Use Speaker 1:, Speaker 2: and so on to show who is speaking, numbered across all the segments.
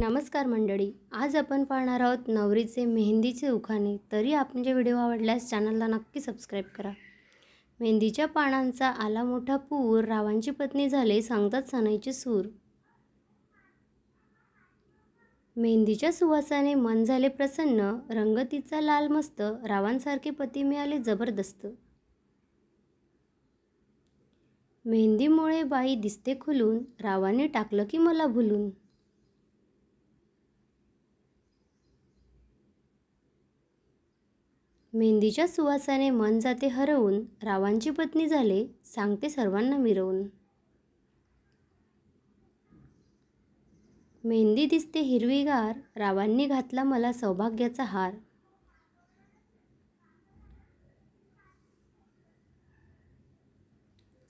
Speaker 1: नमस्कार मंडळी आज आपण पाहणार आहोत नवरीचे मेहंदीचे उखाणे. तरी आपले म्हणजे व्हिडिओ आवडल्यास चॅनलला नक्की सबस्क्राईब करा. मेहंदीच्या पानांचा आला मोठा पूर रावांची पत्नी झाले सांगतात सणाईचे सूर. मेहंदीच्या सुवासाने मन झाले प्रसन्न रंगतीचा लाल मस्त रावांसारखे पती मिळाले जबरदस्त. मेहंदीमुळे बाई दिसते खुलून रावाने टाकलं की मला भुलून. मेहंदीच्या सुवासाने मन जाते हरवून रावांची पत्नी झाले सांगते सर्वांना मिरवून. मेहंदी दिसते हिरवीगार रावांनी घातला मला सौभाग्याचा हार.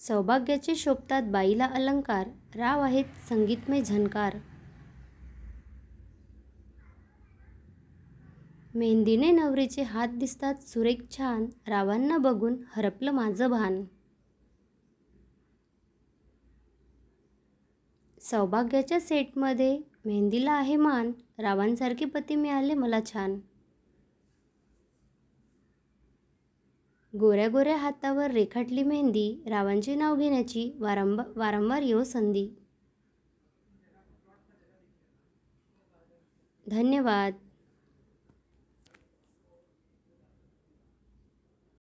Speaker 1: सौभाग्याचे शोभतात बाईला अलंकार राव आहेत संगीतमय झनकार. मेहंदीने नवरीचे हात दिसतात सुरेख छान रावांना बघून हरपलं माझं भान. सौभाग्याच्या सेटमध्ये मेहंदीला आहे मान रावांसारखे पती मिळाले मला छान. गोऱ्या गोऱ्या हातावर रेखाटली मेहंदी रावांचे नाव घेण्याची वारंवार वारंवार येऊ संधी. धन्यवाद.